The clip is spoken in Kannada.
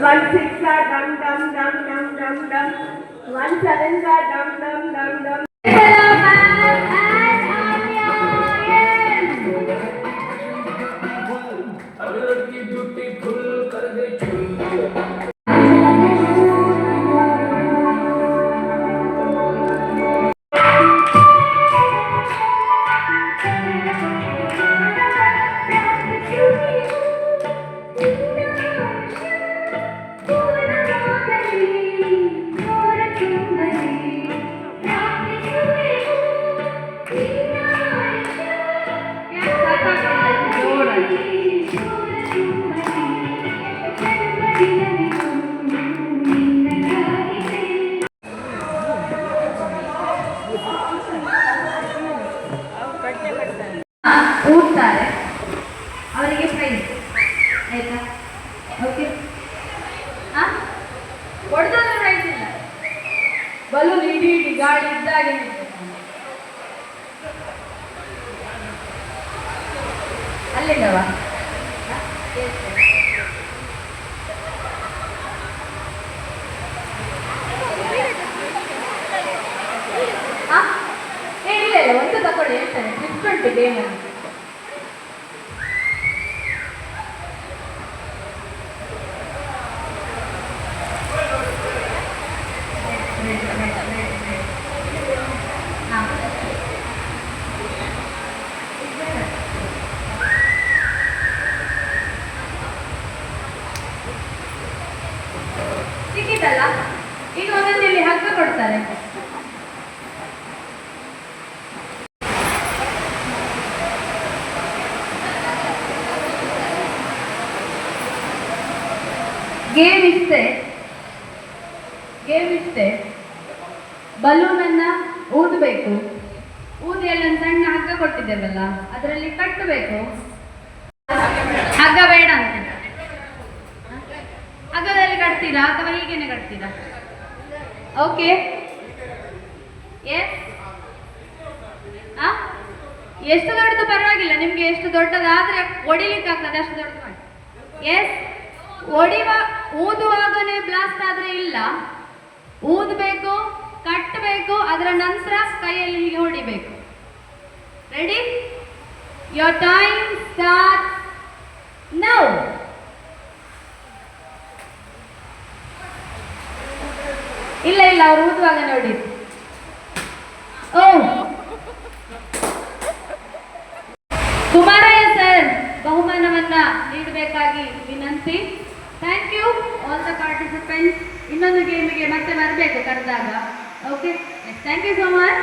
One six are dum dum dum dum dum dum. One seven are dum dum dum dum. ಊಡ್ತಾರೆ ಅವರಿಗೆ ಪ್ರೈಸ್ ಆಯ್ತಾ ಓಕೆ ಹಾ ಹೊಡೆದ್ರೆ ಪ್ರೈಸ್ ಇಲ್ಲ ಬಲೂನ್ ಇಡೀ ಇಡೀ ಗಾಳಿ ಇದ್ದಾಗೆ ನಿಲ್ಬೇಕು. ಅಲ್ಲಿಂದವಾ ಹಾ? Yes, yes. ಹಾ? ಏ ಇಲ್ಲ ಇಲ್ಲ ಒಂದು ತಗೊಳ್ಳಿ ಹೇಳ್ತಾನೆ ಟ್ರಿಪ್ ಉಂಟು ಗೇಮಲ್ಲಿ ಈಗ ಒಂದೊಂದು ಇಲ್ಲಿ ಹಗ್ಗ ಕೊಡ್ತಾರೆ. ಗೇಮ್ ಇಷ್ಟೆ ಗೇಮ್ ಇಷ್ಟೇ ಬಲೂನನ್ನ ಊದಬೇಕು. ಊದಿ ಎಲ್ಲ ಸಣ್ಣ ಹಗ್ಗ ಕೊಟ್ಟಿದ್ದೇವಲ್ಲ, ಅದರಲ್ಲಿ ಕಟ್ಟಬೇಕು ಹಗ್ಗ ಬೇಡ ಅಂತ. ಹಗ್ಗದಲ್ಲಿ ಕಟ್ತೀರಾ ಅಥವಾ ಹೀಗೇನೆ ಕಟ್ತೀರಾ? ಓಕೆ ಎಸ್ ಎಷ್ಟು ದೊಡ್ಡದು ಪರವಾಗಿಲ್ಲ, ನಿಮ್ಗೆ ಎಷ್ಟು ದೊಡ್ಡದಾದ್ರೆ ಒಡಿಲಿಕ್ಕೆ ಆಗ್ತದೆ, ಅಷ್ಟು ದೊಡ್ಡದು ಎಸ್ ಒಡಿವ, ಊದುವಾಗನೇ ಬ್ಲಾಸ್ಟ್ ಆದ್ರೆ ಇಲ್ಲ. ಊದಬೇಕು ಕಟ್ಟಬೇಕು ಅದರ ನಂತರ ಕೈಯಲ್ಲಿ ಹೀಗೆ ಹೊಡಿಬೇಕು. ರೆಡಿ ಯೋರ್ ಟೈಮ್ ಸ್ಟಾರ್ಟ್ ಇಲ್ಲ ಅವ್ರು ಊದುವಾಗ ನೋಡಿ. ಓ ಕುಮಾರಯ್ಯ ಸರ್ ಬಹುಮಾನವನ್ನ ನೀಡಬೇಕಾಗಿ ವಿನಂತಿ. Thank you all the participants ಇನ್ನೊಂದು ಗೇಮಿಗೆ ಮತ್ತೆ ಬರಬೇಕು ಕರೆದಾಗ. Okay thank you so much